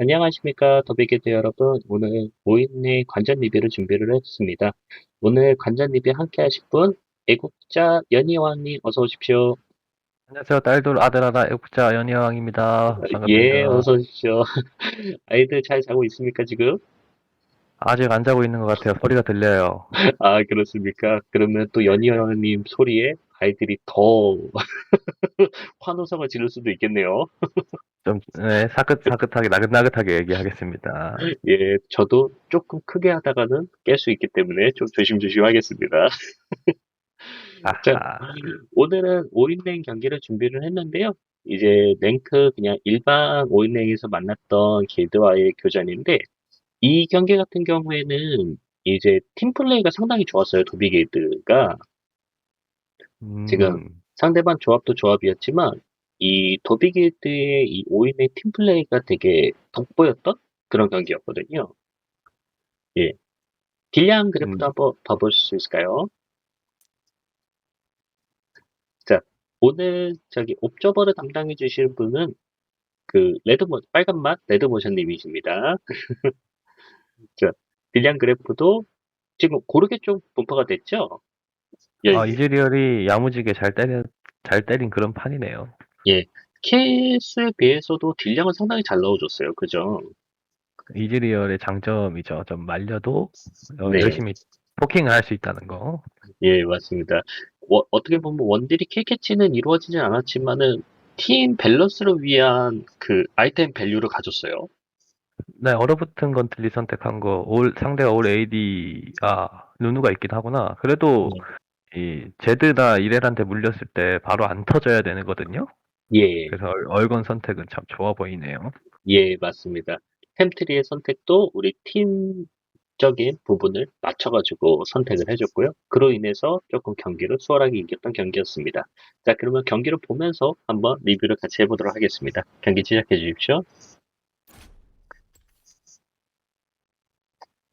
안녕하십니까 더비게드 여러분 오늘 5인의 관전 리뷰를 준비를 했습니다 오늘 관전 리뷰 함께 하실 분 애국자 연희왕님 어서 오십시오 안녕하세요. 딸돌 아들하다 애국자 연희왕입니다. 반갑습니다. 예 어서 오십시오 아이들 잘 자고 있습니까 지금? 아직 안 자고 있는 것 같아요. 소리가 들려요. 아 그렇습니까 그러면 또 연희왕님 소리에 아이들이 더 환호성을 지를 수도 있겠네요 좀 네, 사긋사긋하게 나긋나긋하게 얘기하겠습니다. 예 저도 조금 크게 하다가는 깰 수 있기 때문에 좀 조심조심 하겠습니다 자. 오늘은 5인랭 경기를 준비를 했는데요. 이제 랭크 그냥 일반 5인랭에서 만났던 길드와의 교전인데 이 경기 같은 경우에는 이제 팀플레이가 상당히 좋았어요. 도비 길드가 지금 음, 상대방 조합도 조합이었지만 이 도비 길드의 이 5인의 팀플레이가 되게 돋보였던 그런 경기였거든요. 예. 딜량 그래프도 음. 한번 더볼수 있을까요? 자, 오늘 저기 옵저버를 담당해 주실 분은 그 레드모 빨간 맛 레드모션 님이십니다. 자, 딜량 그래프도 지금 고르게 좀 분포가 됐죠? 예, 아, 이즈리얼이 야무지게 잘 때려, 잘 때린 그런 판이네요. 케이스에 비해서도 딜량은 상당히 잘 넣어줬어요. 그죠? 이즈리얼의 장점이죠. 좀 말려도 어, 네. 열심히 포킹을 할 수 있다는 거. 예, 맞습니다. 워- 어떻게 보면 원딜이 킬캐치는 이루어지진 않았지만은 팀 밸런스를 위한 그 아이템 밸류를 가졌어요. 네, 얼어붙은 건틀리 선택한 거, 올, 상대가 올 AD, 아, 누누가 있긴 하구나. 그래도, 이, 제드나 이렐한테 물렸을 때 바로 안 터져야 되거든요. 예, 그래서 얼- 얼건 선택은 참 좋아 보이네요. 예, 맞습니다. 템트리의 선택도 우리 팀적인 부분을 맞춰 가지고 선택을 해 줬고요. 그로 인해서 조금 경기를 수월하게 이겼던 경기였습니다. 자, 그러면 경기를 보면서 한번 리뷰를 같이 해 보도록 하겠습니다. 경기 시작해 주십시오.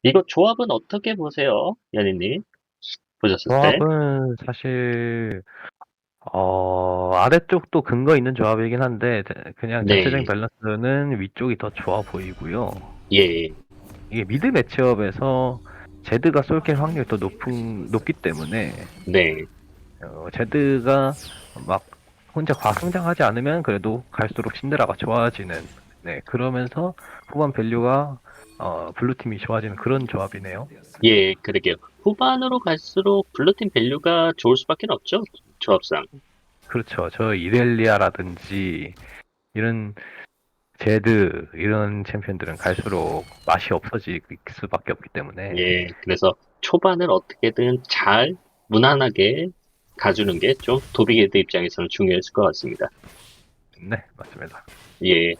이거 조합은 어떻게 보세요, 연희님? 보셨을 때? 조합은 사실, 어, 아래쪽도 근거 있는 조합이긴 한데, 그냥 네. 전체적인 밸런스는 위쪽이 더 좋아 보이고요. 예, 이게 미드 매치업에서 제드가 쏠킬 확률이 더 높은, 높기 때문에, 네, 어, 제드가 막 혼자 과성장하지 않으면 그래도 갈수록 신드라가 좋아지는, 네, 그러면서 후반 밸류가, 어, 블루팀이 좋아지는 그런 조합이네요. 예, 그러게요. 후반으로 갈수록 블루팀 밸류가 좋을 수밖에 없죠, 조합상. 그렇죠. 저 이렐리아라든지 이런 제드 이런 챔피언들은 갈수록 맛이 없어질 수밖에 없기 때문에 예, 그래서 초반을 어떻게든 잘 무난하게 가주는 게 좀 도비게드 입장에서는 중요했을 것 같습니다. 네 맞습니다. 예.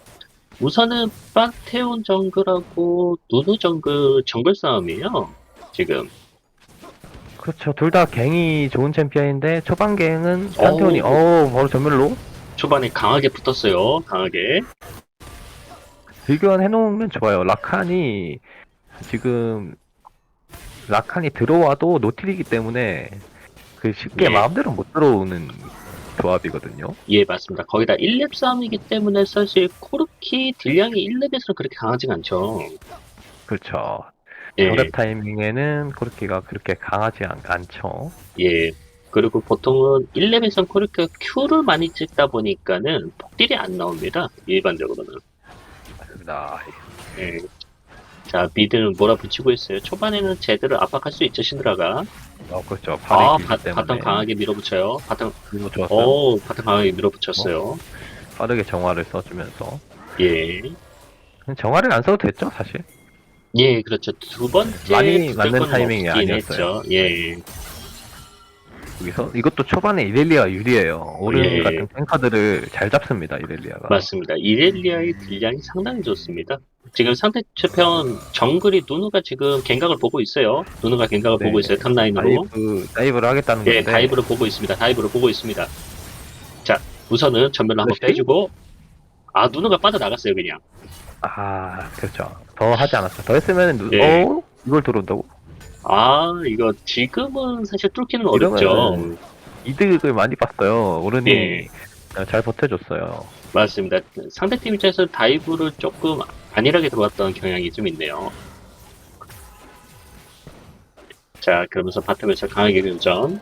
우선은 판테온 정글하고 누누 정글 정글 싸움이에요. 지금. 그렇죠. 둘 다 갱이 좋은 챔피언인데 초반 갱은 판테온이 어우. 어 바로 전멸로 초반에 강하게 붙었어요. 강하게. 비교환 해놓으면 좋아요. 라칸이 지금 라칸이 들어와도 노틸이기 때문에 그 쉽게 예. 마음대로 못 들어오는 조합이거든요. 예, 맞습니다. 거의 다 1렙 싸움이기 때문에 사실 코르키 딜량이 1렙에서는 그렇게 강하지가 않죠. 그렇죠. 예, 저랩 타이밍에는 코르키가 그렇게 강하지 않, 않죠. 예. 그리고 보통은 1렙에선 코르키가 Q를 많이 찍다 보니까는 폭딜이 안 나옵니다. 일반적으로는. 맞습니다. 예. 자, 미드는 몰아붙이고 있어요. 초반에는 제대로 압박할 수 있죠, 신드라가. 어, 그렇죠. 아, 발이 길기 바, 때문에. 바텀 강하게 밀어붙여요. 좋았어요. 오, 바텀 강하게 밀어붙였어요. 빠르게 정화를 써주면서. 예. 정화를 안 써도 됐죠, 사실. 예, 그렇죠. 두 번째 많이 맞는 타이밍이 먹긴 아니었어요. 했죠. 예. 여기서 이것도 초반에 이렐리아가 유리해요. 오른 예. 같은 탱커들을 잘 잡습니다, 이렐리아가. 맞습니다. 이렐리아의 딜량이 상당히 좋습니다. 지금 상대 최편 정글이 누누가 지금 갱각을 보고 있어요. 누누가 갱각을 네. 보고 있어요. 탑라인으로. 다이브, 다이브를 하겠다는 예, 건데. 다이브를 보고 있습니다. 다이브를 보고 있습니다. 자, 우선은 전멸로 한번 그렇지? 빼주고 아, 누누가 빠져나갔어요, 그냥. 아, 그렇죠. 더 하지 않았어. 더 했으면, 누... 예. 어? 이걸 들어온다고? 아, 이거 지금은 사실 뚫기는 이러면은 어렵죠. 이득을 많이 봤어요. 오른이 예. 잘 버텨줬어요. 맞습니다. 상대팀 입장에서 다이브를 조금 안일하게 들어왔던 경향이 좀 있네요. 자, 그러면서 바텀에서 강하게 교전.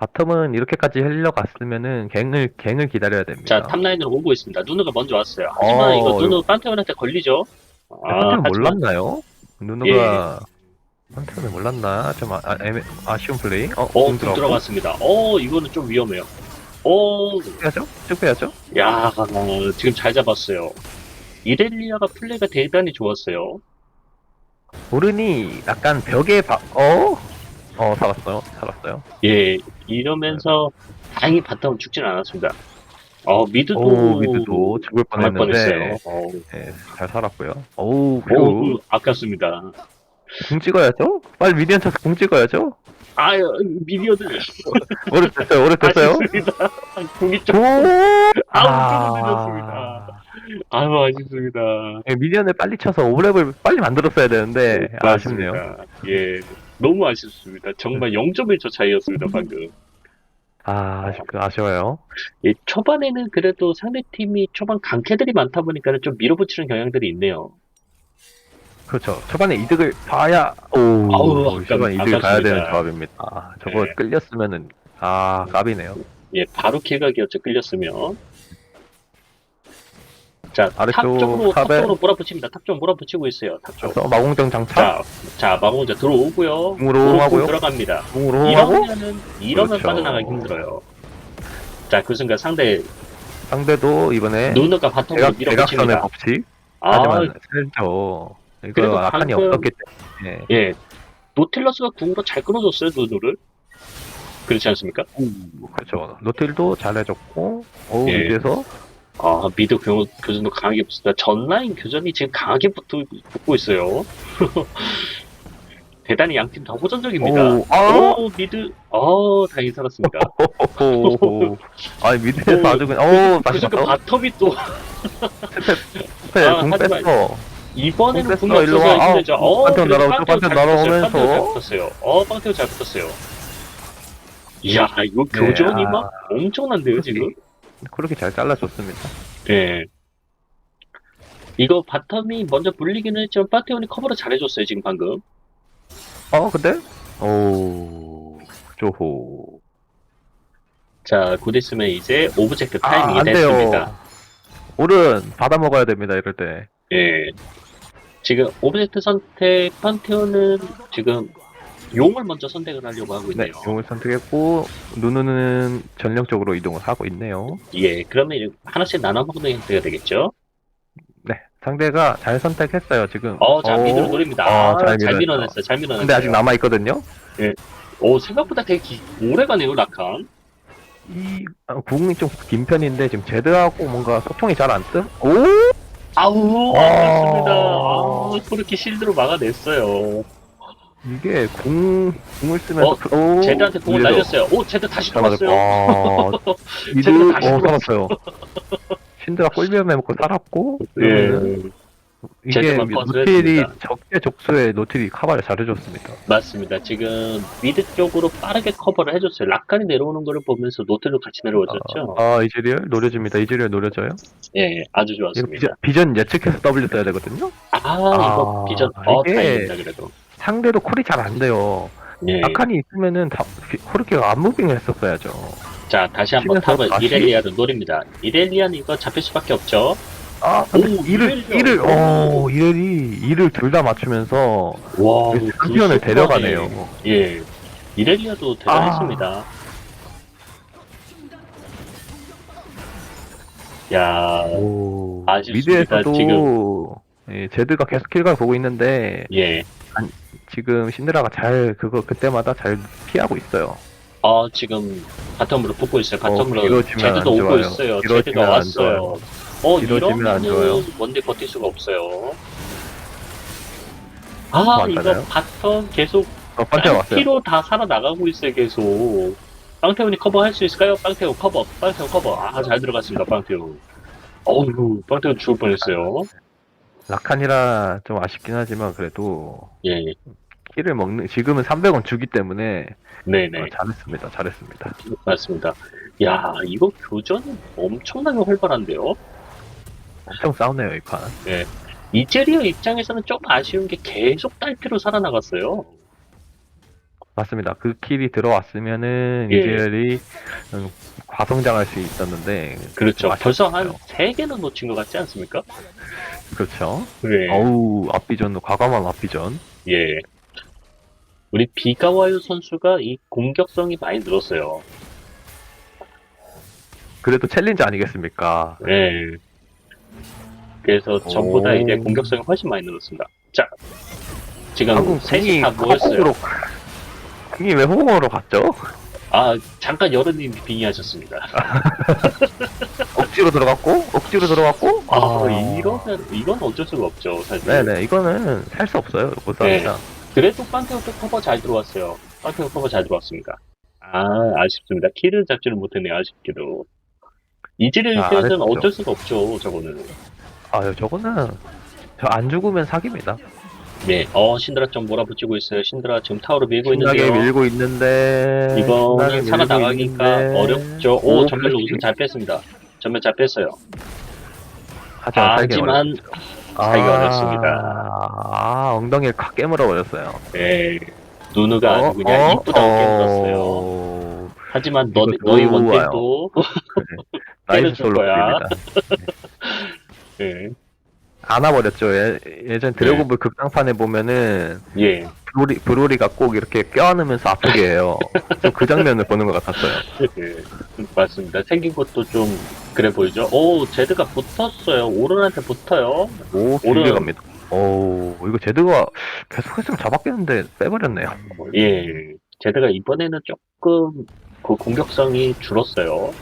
바텀은 이렇게까지 흘러갔으면은 갱을 갱을 기다려야 됩니다. 자, 탑라인으로 오고 있습니다. 누누가 먼저 왔어요. 하지만 어, 이거 누누 판테온한테 걸리죠? 아, 판테는 하지만- 몰랐나요? 누누가 판테는 몰랐나? 좀 아, 애매, 아쉬운 플레이. 어, 어, 공. 들어갔습니다. 어, 이거는 좀 위험해요. 어, 빼야죠? 쭉 빼야죠? 야, 어, 지금 잘 잡았어요. 이렐리아가 플레이가 대단히 좋았어요. 오른이 약간 벽에 바, 어? 어, 살았어요. 살았어요. 예, 이러면서 다행히 바텀 죽진 않았습니다. 어, 미드도 오, 미드도 죽을 당할 뻔했는데, 뻔했어요. 어, 예, 잘 살았고요. 오우, 오, 뷰. 아깝습니다. 궁 찍어야죠? 빨리 미디언 쳐서 궁 찍어야죠? 아유, 미디어들. 오래 됐어요, 오래 됐어요? 아쉽습니다. 공이 좀, 오! 아우, 조금 늦었습니다. 아유, 아쉽습니다. 예, 미디언을 빨리 쳐서 오랩을 빨리 만들었어야 되는데, 아쉽네요. 맞습니다. 예, 너무 아쉽습니다. 정말 0.1초 차이였습니다, 방금. 아, 아쉽, 아쉬워요. 예, 초반에는 그래도 상대팀이 초반 강캐들이 많다 보니까 좀 밀어붙이는 경향들이 있네요. 그렇죠. 초반에 이득을 봐야, 오, 아우, 초반에 아깝- 이득을 봐야 되는 아깝습니다. 조합입니다. 아, 저거 네. 끌렸으면은, 아, 깝이네요. 예, 바로 킬각이었죠, 끌렸으면. 자, 탑 아래쪽 쪽으로, 탑 탑에- 쪽으로 몰아붙입니다. 탑 쪽 몰아붙이고 있어요, 탑 쪽. 그래서 마공정 장착, 자, 자, 마공자 들어오고요. 도로 하고요. 들어갑니다. 궁으로 하고, 이러면은, 이러면 그렇죠. 빠져나가기 힘들어요. 자, 그 순간 상대 상대도 이번에 누누가 바텀으로 대각, 대각선의 밀어붙입니다. 법칙, 아, 하지만 살죠. 그래도 이거 아칸이 방금- 없었기 때문에. 예. 노틸러스가 궁으로 잘 끊어줬어요, 누누를. 그렇지 않습니까? 그렇죠. 노틸도 잘해줬고, 오, 예. 미드에서, 아, 미드 교, 교전도 강하게 붙습니다. 전라인 교전이 지금 강하게 붙고, 붙고 있어요. 대단히 양팀 다 호전적입니다. 오, 아! 오, 미드, 어, 다행히 살았습니다. 아니, 미드에서 오, 아주 그냥, 오, 다시 그래서 그 봤어? 바텀이 또, 스페, 아, 궁 하지만 뺐어. 이번에는 뺐어, 궁이 일로 없어서 와. 힘들죠. 아우, 어, 판테온 그래도 날아오죠, 판테온 잘 판테온 붙었어요. 날아오면서. 판테온 잘 붙었어요. 어, 판테온 잘 붙었어요. 이야, 이거 네, 교전이 아. 막 엄청난데요, 지금? 그렇게 잘 잘라줬습니다. 예. 이거 바텀이 먼저 물리기는 했지만 파테온이 커버를 잘해줬어요, 지금 방금. 어, 근데? 오, 조호. 자, 곧 있으면 이제 오브젝트 아, 타이밍이 안 됐습니다. 오른 받아 먹어야 됩니다, 이럴 때. 예. 지금 오브젝트 선택 판테온은 지금 용을 먼저 선택을 하려고 하고 네, 있네요. 용을 선택했고, 누누는 전력적으로 이동을 하고 있네요. 예, 그러면 하나씩 나눠 먹는 형태가 되겠죠? 네, 상대가 잘 선택했어요, 지금. 어, 자, 어, 미드로 노립니다. 아, 아, 잘 잘, 밀어냈어. 밀어냈어요. 잘 밀어냈어요. 근데 아직 남아 있거든요? 오, 생각보다 되게 기- 오래 가네요, 라칸. 이, 아, 궁이 좀 긴 편인데, 지금 제드하고 뭔가 소통이 잘 안 뜸? 오! 아우, 아. 아깝습니다. 아, 그렇게 실드로 막아냈어요. 이게 궁, 궁을 쓰면서, 어, 오! 제드한테 공을 미드로 날렸어요. 오, 제드 다시 잘 맞았고, 돌았어요. 아, 미드, 다시 어, 돌았어. 살았어요. 신드라 꿀비염 해먹고 살았고, 그러면은 예, 이게 제드만 버텨야 노틸이. 적재 적소에 노틸이 카바를 잘해줬습니다. 맞습니다. 지금 미드 쪽으로 빠르게 커버를 해줬어요. 라칸이 내려오는 거를 보면서 노트도 같이 내려와줬죠. 아, 이즈리얼 노려줍니다. 이즈리얼 노려줘요. 예, 아주 이거 좋았습니다. 비전, 비전 예측해서 W 써야 되거든요. 아, 이거 아, 비전, 어, 이게- 다행입니다, 그래도. 상대도 콜이 잘 안 돼요. 예. 아칸이 있으면은 다 코르키가 안무빙을 했었어야죠. 자, 다시 한번 치면서 탑을 다시? 이렐리아를 노립니다. 이렐리아는 이거 잡힐 수밖에 없죠. 아, 근데 오, 이를 이렐리아. 이를 어 이rel이 이를 둘 다 맞추면서 와, 그 챔피언을 데려가네요. 예. 이렐리아도 대단했습니다. 야, 오, 아쉽습니다, 미드에서도 예, 제드가 계속 킬각을 보고 있는데 예. 지금 신드라가 잘 그거 그때마다 잘 피하고 있어요. 어, 지금 바텀으로 붙고 있어요. 바텀으로 이러지면 제드도 안 오고 좋아요. 있어요. 제드가 안 왔어요. 어, 이러지면 안 좋아요. 이러면은 원딜 버틸 수가 없어요. 아, 안 이거? 바텀 계속 어. 피로 다 살아 나가고 있어요, 계속. 빵태훈이 커버할 수 있을까요? 빵태훈 커버, 빵태훈 커버. 아, 잘 들어갔습니다, 빵태훈. 어우, 빵태훈 죽을 뻔했어요. 라칸이라 좀 아쉽긴 하지만 그래도 예, 킬을 먹는 지금은 300원 주기 때문에 네네, 어, 잘했습니다. 잘했습니다. 맞습니다. 야, 이거 교전이 엄청나게 활발한데요? 엄청 싸우네요 이 판. 이즈리어 입장에서는 좀 아쉬운 게 계속 딸피로 살아나갔어요. 맞습니다. 그 킬이 들어왔으면은 예. 이젤이 음, 과성장할 수 있었는데 그렇죠. 좀 벌써 한. 세개는 놓친 것 같지 않습니까? 그렇죠. 네. 어우 앞비전도 과감한 앞비전. 예. 우리 비가와유 선수가 이 공격성이 많이 늘었어요. 그래도 챌린지 아니겠습니까? 네. 그래서 전보다 오. 이제 공격성이 훨씬 많이 늘었습니다. 자, 지금 방금 셋이 궁이 다 모였어요. 궁이 왜 호공으로 갔죠? 아, 잠깐 여러님이 빙의하셨습니다. 억지로 들어갔고 억지로 들어갔고 아, 이 이건 어쩔 수가 없죠, 사실. 네네 이거는 살 수 없어요 못 삽니다. 그래도 판테오도 커버 잘 들어왔어요. 판테오 커버 잘 들어왔습니다. 아, 아쉽습니다. 키를 잡지를 못했네요, 아쉽게도. 이지를 아, 입장에서는 아쉽죠. 어쩔 수가 없죠, 저거는. 아 저거는 저 안 죽으면 사기입니다. 네, 어, 신드라 좀 몰아붙이고 있어요. 신드라 지금 타워로 밀고 신나게 있는데요. 밀고 있는데 이거는 살아나가기가 밀고 있는데. 어렵죠. 오, 오, 전멸로. 우승 잘 뺐습니다. 전멸 잘 뺐어요. 하지만 살기 하지만. 살기가 어렵습니다. 아 엉덩이를 칵 깨물어 버렸어요. 네, 누누가 아주 그냥 이쁘다고 깨물었어요. 어, 하지만 너, 이거 너희 좋아요. 원딜도 나이스 때려줄 거야. 네, 안아버렸죠. 예, 예전 드래곤볼 극장판에 보면은 예, 브로리, 브로리가 꼭 이렇게 껴안으면서 아프게 해요. 저그 장면을 보는 것 같았어요. 예, 맞습니다. 생긴 것도 좀 그래 보이죠. 오, 제드가 붙었어요. 오른한테 붙어요. 오, 오른- 길게 갑니다. 오, 이거 제드가 계속 했으면 잡았겠는데 빼버렸네요. 예, 제드가 이번에는 조금 그 공격성이 줄었어요.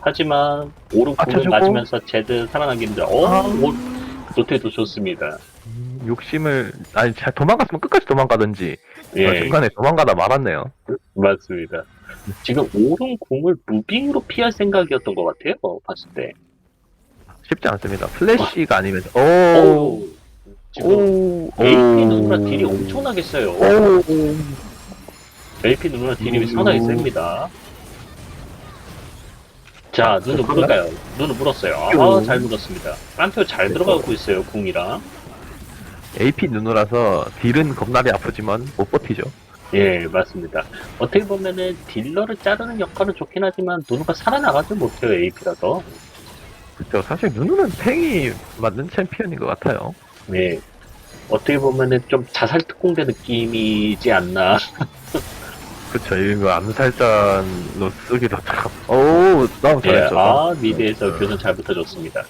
하지만 오른 아, 공을 쳐주고. 맞으면서 제드 살아나기인데, 어, 아. 오, 노태도 좋습니다. 음, 욕심을, 아니, 잘 도망갔으면 끝까지 도망가든지, 예, 중간에 도망가다 말았네요. 맞습니다. 지금 오른 공을 무빙으로 피할 생각이었던 것 같아요. 봤을 때. 쉽지 않습니다. 플래시가 아니면, 오, 오, 지금 오, AP 오. 누누라 딜이 엄청나게 세요. 오, AP 누누라 딜이 오. 상당히 셉니다. 자, 눈을 물을까요? 눈을 물었어요. 아, 잘 물었습니다. 깐표 잘 들어가고 있어요, 궁이랑. AP 누누라서 딜은 겁나게 아프지만 못 버티죠. 예, 맞습니다. 어떻게 보면은 딜러를 자르는 역할은 좋긴 하지만 누누가 살아나가지 못해요, AP라서. 그쵸. 사실 누누는 탱이 맞는 챔피언인 것 같아요. 예. 어떻게 보면은 좀 자살 특공대 느낌이지 않나. 그쵸. 이거 암살자로 쓰기도 참. 오, 너무 예, 잘했죠. 아, 미드에서 교전 잘 붙어줬습니다.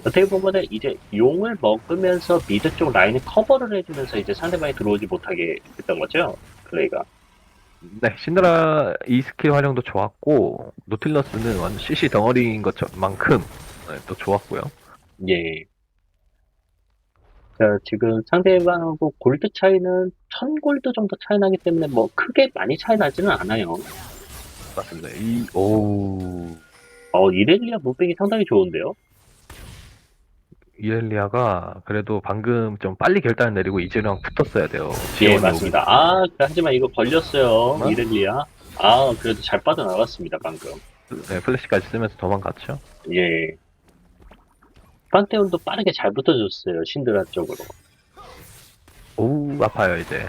어떻게 보면은 이제 용을 먹으면서 미드 쪽 라인을 커버를 해주면서 이제 상대방이 들어오지 못하게 했던 거죠, 플레이가. 네, 신드라 이 스킬 활용도 좋았고, 노틸러스는 완전 CC 덩어리인 것만큼 네, 또 좋았고요. 예. 자, 지금 상대방하고 골드 차이는 1000골드 정도 차이 나기 때문에 뭐 크게 많이 차이 나지는 않아요. 맞습니다. 이, 오, 어, 이렐리아 무빙이 상당히 좋은데요? 이렐리아가 그래도 방금 좀 빨리 결단을 내리고 이즈랑 붙었어야 돼요. 예, 지원이 맞습니다. 아, 하지만 이거 걸렸어요. 어? 이렐리아. 아, 그래도 잘 빠져나갔습니다, 방금. 오기- 네, 플래시까지 쓰면서 도망갔죠. 예. 판테온도 빠르게 잘 붙어줬어요, 신드라 쪽으로. 오, 아파요, 이제.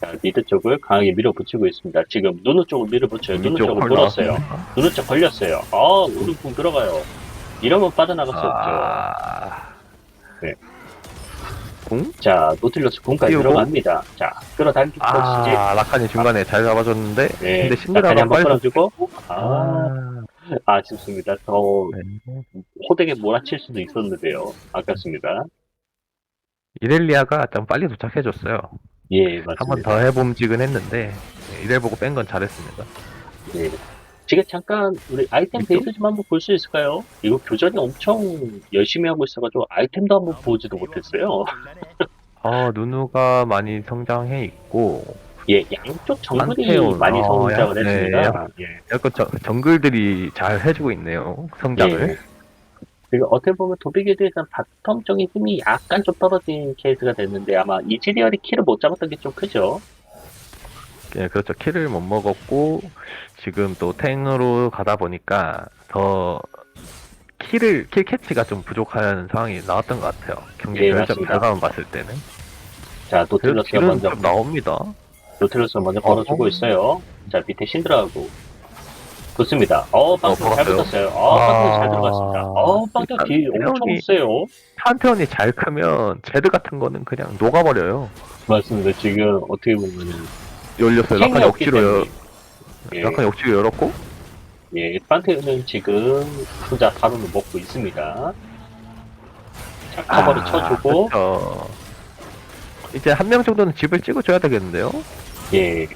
자, 미드 쪽을 강하게 밀어붙이고 있습니다. 지금 누누 쪽을 밀어붙여요. 누누 쪽을 헐 물었어요. 누누 쪽 걸렸어요. 아, 오른궁 들어가요. 이러면 빠져나갈 수 없죠. 아, 네. 공? 자, 노틸러스 궁까지 띄우고. 들어갑니다. 자, 끌어당기고 시지. 아, 라칸이 중간에 잘 잡아줬는데, 네, 근데 자, 신드라가 한번 빨리 끌어주고. 아, 아, 아쉽습니다. 더 네. 호되게 몰아칠 수도 있었는데요. 아깝습니다. 이렐리아가 좀 빨리 도착해줬어요. 예, 한 번 맞습니다. 더 해봄직은 했는데, 네, 이래 보고 뺀 건 잘했습니다. 예. 지금 잠깐 우리 아이템 이쪽? 베이스 좀 한번 볼 수 있을까요? 이거 교전이 엄청 열심히 하고 있어가지고 아이템도 한번 보지도 못했어요. 아, 누누가 많이 성장해 있고, 예, 양쪽 정글이 판테온. 많이 어, 성장을 야, 네, 했습니다. 예. 약간 저- 정글들이 잘 해주고 있네요, 성장을. 예. 그리고 어떻게 보면 도비기에 대해서는 바텀적인 힘이 약간 좀 떨어진 케이스가 됐는데 아마 이지리얼이 키를 못 잡았던 게 좀 크죠. 예, 그렇죠. 킬을 못 먹었고, 지금 또 탱으로 가다 보니까 더 킬을 킬 캐치가 좀 부족한 상황이 나왔던 것 같아요. 경기 예, 결정 맞습니다. 결과만 봤을 때는. 자, 그래도 노틸러스가 킬은 먼저 좀 나옵니다. 노틸러스가 먼저 어, 걸어주고 어. 있어요. 자, 밑에 신드라하고 좋습니다. 어, 빵트 잘 걸었어요. 붙었어요. 어, 빵트 잘 아, 들어갔습니다. 어, 빵트 일단 뒤 엄청 태연이- 세요. 판테온이 잘 크면 제드 같은 거는 그냥 녹아버려요. 맞습니다. 지금 어떻게 보면은 열렸어요. 약간 없기 억지로 열, 때문에. 예, 약간 억지로 열었고 예, 판테는 지금 혼자 바로는 먹고 있습니다. 자, 커버를 아, 쳐주고, 그쵸. 이제 한 명 정도는 집을 찍어줘야 되겠는데요? 예.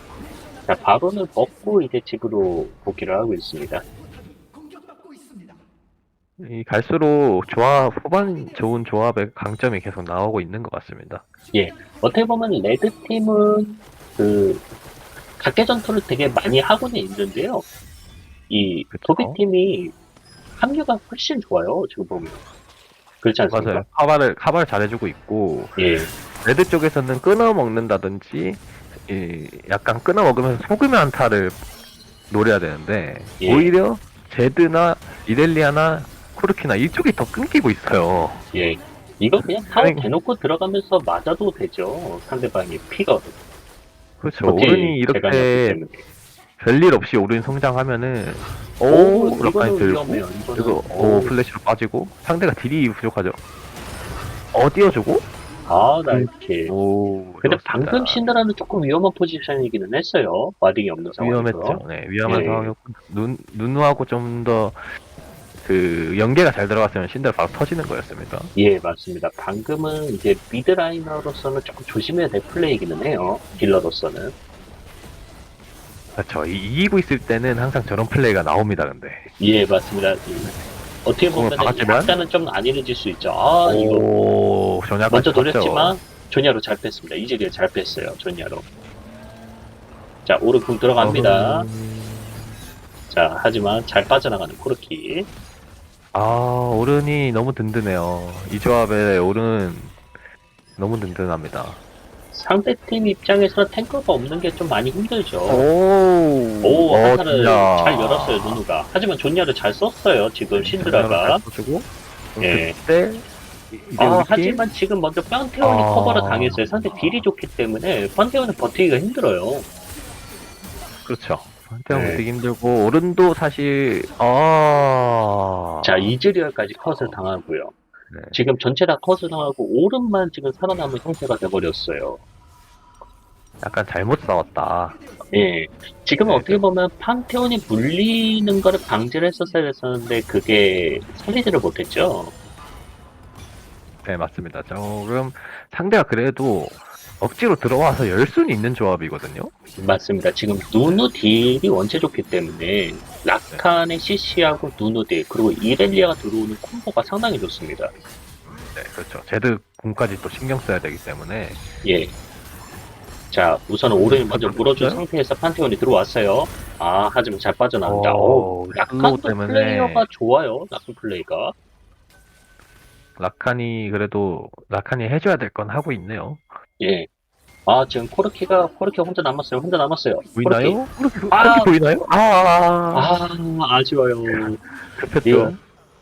자, 바로는 먹고 이제 집으로 복귀를 하고 있습니다. 이 갈수록 조합 후반 좋은 조합의 강점이 계속 나오고 있는 것 같습니다. 어떻게 보면 레드 팀은 그 각계 전투를 되게 많이 하고는 있는데요. 이 그쵸. 도비팀이 합류가 훨씬 좋아요. 지금 보면. 그렇지 않습니까? 맞아요. 카바를 카바를 잘해주고 있고 예. 레드 쪽에서는 끊어 먹는다든지 이 약간 끊어 먹으면서 소금의 한타를 노려야 되는데 예. 오히려 제드나 이렐리아나 쿠르키나 이쪽이 더 끊기고 있어요. 예. 이거 그냥 타워 아니, 대놓고 들어가면서 맞아도 되죠. 상대방이 피가 그렇죠. 오른이 이렇게. 별일 없이 오른 성장하면은 오, 락까지 들고. 그리고 오, 오 플래시로 빠지고 상대가 딜이 부족하죠. 어 띄워주고 아, 나 이렇게. 오 근데. 방금 신드라는 조금 위험한 포지션이기는 했어요. 와딩이 없는 상황에서. 위험했죠. 네, 위험한 예. 상황이었고 눈 눈하고 좀 더 그 연계가 잘 들어갔으면 신들 바로 터지는 거였습니다. 예, 맞습니다. 방금은 이제 미드라이너로서는 조금 조심해야 될 플레이이기는 해요. 딜러로서는. 그렇죠. 이- 이기고 있을 때는 항상 저런 플레이가 나옵니다. 근데 예, 맞습니다. 이- 어떻게 보면 박았지만? 약간은 좀 안일해질 수 있죠. 아, 이거 오 전략 먼저 노렸지만 조냐로 잘 뺐습니다. 이즈리얼 잘 뺐어요. 조냐로. 자, 오른궁 들어갑니다. 자, 하지만 잘 빠져나가는 코르키. 아 오른이 너무 든든해요. 이 조합에 오른 너무 든든합니다. 상대팀 입장에서는 탱커가 없는 게 좀 많이 힘들죠. 오, 오, 어, 한타를 진짜. 잘 열었어요, 누누가. 하지만 존야를 잘 썼어요, 지금 신드라가. 주고 예. 그때 이제 아, 우리 팀 하지만 지금 먼저 판테온이 아. 커버를 당했어요. 상대 딜이 좋기 때문에 판테온은 버티기가 힘들어요. 그렇죠. 한태형 네. 되게 힘들고 오른도 사실 아 자, 이즈리얼까지 컷을 당하고요. 네. 지금 전체 다 컷을 당하고 오른만 지금 살아남은 형태가 돼버렸어요. 약간 잘못 싸웠다. 예. 지금 네, 어떻게 보면 판테온이 물리는 거를 방지를 했었어야 됐었는데 그게 살리지를 못했죠. 네 맞습니다. 조금 상대가 그래도 억지로 들어와서 열 수는 있는 조합이거든요. 맞습니다. 지금 누누 딜이 원체 좋기 때문에 라칸의 CC하고 누누 딜 그리고 이렐리아가 들어오는 콤보가 상당히 좋습니다. 네 그렇죠. 제드 공까지 또 신경 써야 되기 때문에 예. 자, 우선 오른을 먼저 물어준 있어요? 상태에서 판테온이 들어왔어요. 아, 하지만 잘 빠져나온다. 오, 오, 슬로우 라칸도 때문에. 플레이어가 좋아요. 라칸 플레이가. 라칸이 그래도 라칸이 해줘야 될 건 하고 있네요. 예. 아, 지금 코르키가, 코르키 혼자 남았어요. 혼자 남았어요. 보이나요? 그렇게 아! 보이나요? 아, 아, 아, 아쉬워요. 급했죠. 이거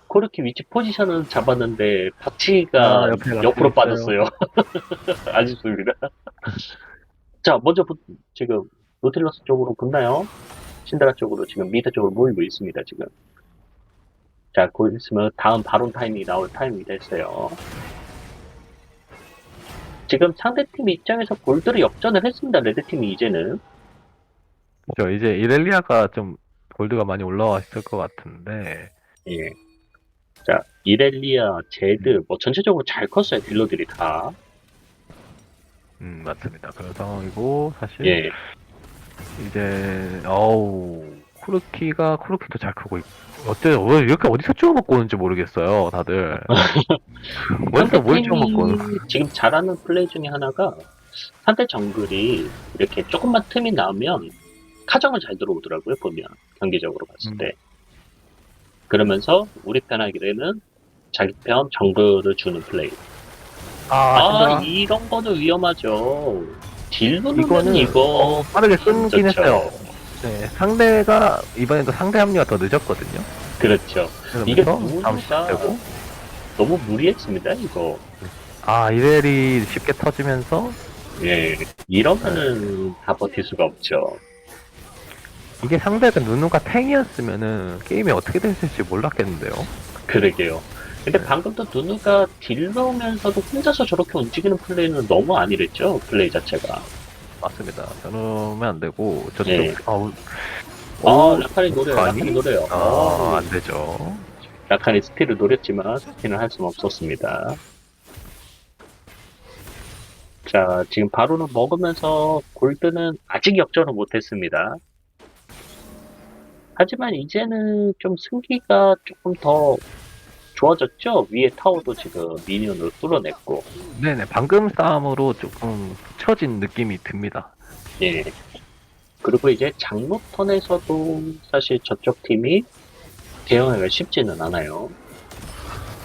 코르키 위치 포지션은 잡았는데 박치가 아, 옆에 옆으로 빠졌어요. 아쉽습니다. 자, 먼저 부- 지금 노틸러스 쪽으로 붙나요? 신드라 쪽으로 지금 미드 쪽으로 모이고 있습니다. 지금. 자, 곧 있으면 다음 바론 타이밍이 나올 타이밍이 됐어요. 지금 상대팀 입장에서 골드를 역전을 했습니다. 레드팀이 이제는. 저 이제 이렐리아가 좀 골드가 많이 올라와 있을 것 같은데 예. 자, 이렐리아, 제드, 뭐 전체적으로 잘 컸어요. 딜러들이 다. 음 맞습니다 그런 상황이고 사실 예. 이제 어우 쿠르키가 쿠르키도 잘 크고 있고 어째 왜 이렇게 어디서 찍어 먹고 오는지 모르겠어요 다들. 어디서 뭘 찍어 먹고 오는 지금 잘하는 플레이 중에 하나가 상대 정글이 이렇게 조금만 틈이 나면 카정을 잘 들어오더라고요 보면. 경기적으로 봤을 음. 때. 그러면서 우리 편 하기에는 자기 편 정글을 주는 플레이. 아, 아, 이런 거는 위험하죠. 딜로는 이거는 이거 어, 빠르게 끊긴. 했어요 네, 상대가 이번에도 상대 합류가 더 늦었거든요 그렇죠. 이게 다음 시작되고 너무 무리했습니다, 이거. 아 이벨이 쉽게 터지면서 예. 이러면은 다 버틸 수가 없죠. 이게 상대가 누누가 탱이었으면은 게임이 어떻게 됐을지 몰랐겠는데요. 그러게요. 근데 네. 방금도 누누가 딜러면서도 혼자서 저렇게 움직이는 플레이는 너무 아니랬죠, 플레이 자체가. 맞습니다. 저러면 안 되고 저쪽 네. 아우 아, 라칸이 노려요? 라칸이 노려요. 아, 아, 안 되죠. 라칸이 스틸을 노렸지만 스틸은 할 수는 없었습니다. 자, 지금 바로는 먹으면서 골드는 아직 역전을 못했습니다. 하지만 이제는 좀 승기가 조금 더 좋아졌죠? 위에 타워도 지금 미니언으로 뚫어냈고, 네네 방금 싸움으로 조금 처진 느낌이 듭니다. 예. 그리고 이제 장로 턴에서도 사실 저쪽 팀이 대응하기가 쉽지는 않아요.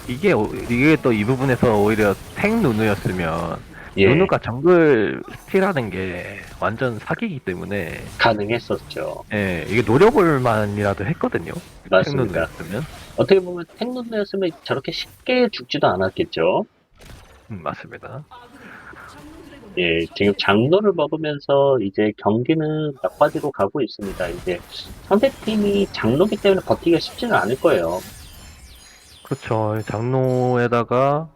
이게 오- 이게 또 이 부분에서 오히려 탱 누누였으면 예, 누누가 정글 스틸하는 게 완전 사기이기 때문에 가능했었죠. 예 이게 노려볼 만이라도 했거든요. 탱 맞습니다. 누누였으면 어떻게 보면 탱눈이었으면 저렇게 쉽게 죽지도 않았겠죠. 음, 맞습니다. 예, 지금 장로를 먹으면서 이제 경기는 막바지로 가고 있습니다. 이제 상대팀이 장로기 때문에 버티기가 쉽지는 않을 거예요. 그렇죠. 장로에다가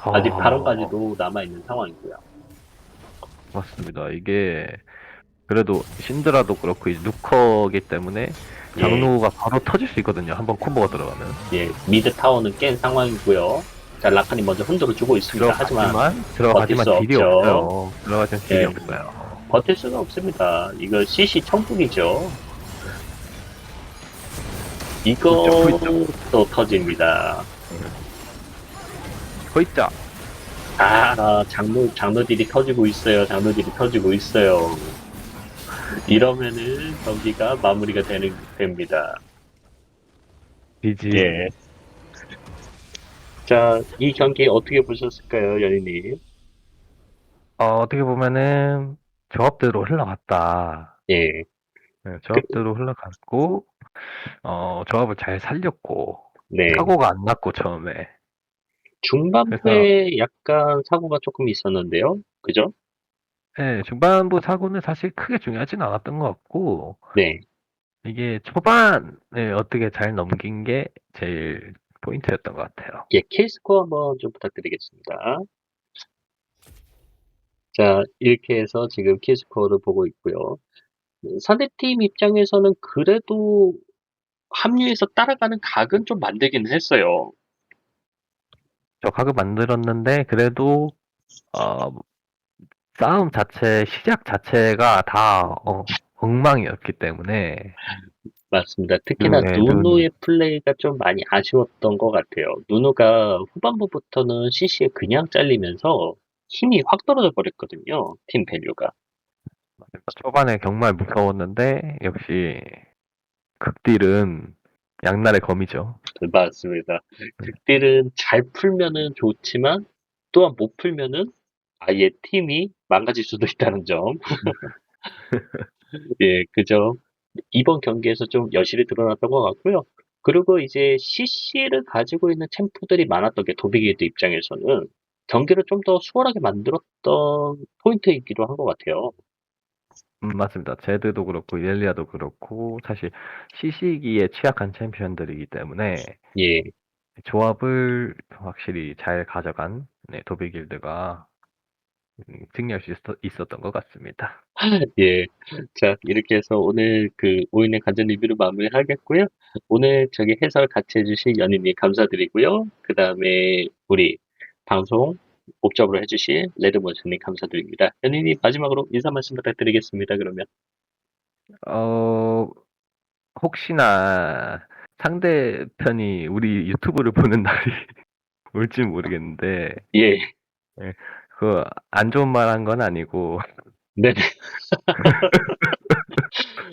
아직 아, 발언까지도 남아있는 상황이고요. 맞습니다. 이게 그래도 신드라도 그렇고 이 누커기 때문에 장로가 바로 터질 수 있거든요. 한번 콤보가 들어가면. 예, 미드 타워는 깬 상황이고요. 자, 라칸이 먼저 흔들어 주고 있습니다. 하지만 들어가지만 들어가지만 버틸 수 딜이 없죠. 없어요. 들어가지만 딜이 예. 없어요. 버틸 수가 없습니다. 이거 CC 천국이죠. 이것도 터집니다. 거있자 아, 장로, 장로들이 터지고 있어요. 장로들이 터지고 있어요. 이러면은 경기가 마무리가 되는, 됩니다. 비지. 예. 자, 이 경기 어떻게 보셨을까요, 연희님? 어, 어떻게 보면은 조합대로 흘러갔다. 예, 네, 조합대로 흘러갔고 어, 조합을 잘 살렸고 네. 사고가 안 났고 처음에 중반부에 약간 사고가 조금 있었는데요. 그죠? 네, 중반부 사고는 사실 크게 중요하진 않았던 것 같고 네. 이게 초반에 어떻게 잘 넘긴 게 제일 포인트였던 것 같아요. 예, K스코어 한번 좀 부탁드리겠습니다. 자, 이렇게 해서 지금 K스코어를 보고 있고요. 상대팀 입장에서는 그래도 합류해서 따라가는 각은 좀 만들긴 했어요. 저 각을 만들었는데 그래도 어, 싸움 자체 시작 자체가 다 어, 엉망이었기 때문에 맞습니다. 특히나 네, 누누의 플레이가 좀 많이 아쉬웠던 것 같아요. 누누가 후반부부터는 CC에 그냥 잘리면서 힘이 확 떨어져 버렸거든요. 팀 밸류가. 초반에 정말 무서웠는데 역시 극딜은 양날의 검이죠. 맞습니다. 극딜은 잘 풀면은 좋지만 또한 못 풀면은 아예 팀이 망가질 수도 있다는 점. 예, 그죠. 이번 경기에서 좀 여실히 드러났던 것 같고요. 그리고 이제 CC를 가지고 있는 챔프들이 많았던 게 도비게이트 입장에서는 경기를 좀 더 수월하게 만들었던 포인트이기도 한 것 같아요. 음, 맞습니다. 제드도 그렇고 이렐리아도 그렇고 사실 CC기에 취약한 챔피언들이기 때문에 예, 조합을 확실히 잘 가져간 네, 도비길드가 음, 승리할 수 있었, 있었던 것 같습니다. 예. 자, 이렇게 해서 오늘 그 오인의 간전 리뷰를 마무리하겠고요. 오늘 저기 해설 같이 해주신 연인님 감사드리고요. 그 다음에 우리 방송 옵저으로 해주신 레드모션님 감사드립니다. 연인님 마지막으로 인사 말씀 부탁드리겠습니다. 그러면 어, 혹시나 상대편이 우리 유튜브를 보는 날이 올지 모르겠는데 예, 그 안 좋은 말 한 건 아니고 네네,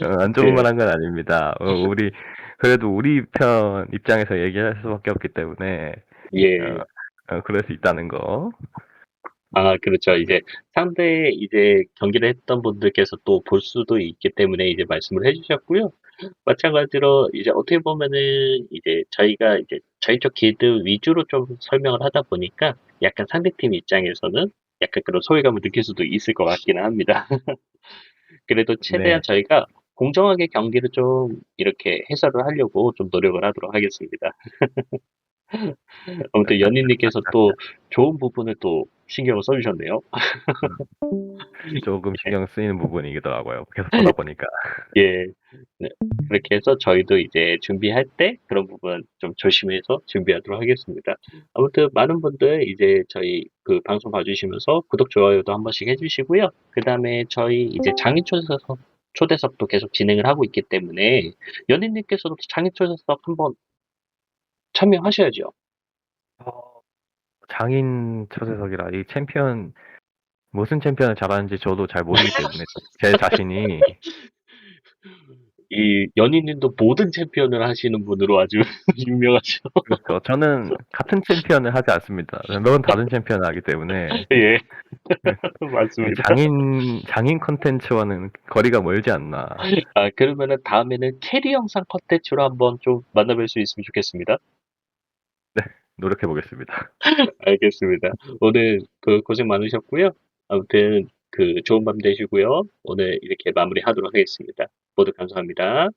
어, 안 좋은 예. 말한 건 아닙니다. 어, 우리 그래도 우리 편 입장에서 얘기할 수밖에 없기 때문에 예, 어, 어, 그럴 수 있다는 거. 아, 그렇죠. 이제 상대 이제 경기를 했던 분들께서 또 볼 수도 있기 때문에 이제 말씀을 해 주셨고요. 마찬가지로 이제 어떻게 보면은 이제 저희가 이제 저희 쪽 길드 위주로 좀 설명을 하다 보니까 약간 상대팀 입장에서는 약간 그런 소외감을 느낄 수도 있을 것 같기는 합니다. 그래도 최대한 네. 저희가 공정하게 경기를 좀 이렇게 해설을 하려고 좀 노력을 하도록 하겠습니다. 아무튼 연인님께서 또 좋은 부분을 또 신경을 써주셨네요. 조금 신경 쓰이는 부분이기도 하고요. 계속 보다 보니까. 예. 네. 그렇게 해서 저희도 이제 준비할 때 그런 부분 좀 조심해서 준비하도록 하겠습니다. 아무튼 많은 분들 이제 저희 그 방송 봐주시면서 구독, 좋아요도 한 번씩 해주시고요. 그 다음에 저희 이제 장인 초대석, 초대석도 계속 진행을 하고 있기 때문에 연인님께서도 장인 초대석 한번 참여하셔야죠. 어, 장인 초대석이라 이 챔피언 무슨 챔피언을 잘하는지 저도 잘 모르기 때문에 제 자신이 이 연인님도 모든 챔피언을 하시는 분으로 아주 유명하죠. 그렇죠. 저는 같은 챔피언을 하지 않습니다. 매번 다른 챔피언을 하기 때문에 예. 이 맞습니다. 장인 장인 컨텐츠와는 거리가 멀지 않나. 아, 그러면은 다음에는 캐리 영상 컨텐츠로 한번 좀 만나뵐 수 있으면 좋겠습니다. 노력해 보겠습니다. 알겠습니다. 오늘 그 고생 많으셨고요. 아무튼 그 좋은 밤 되시고요. 오늘 이렇게 마무리하도록 하겠습니다. 모두 감사합니다.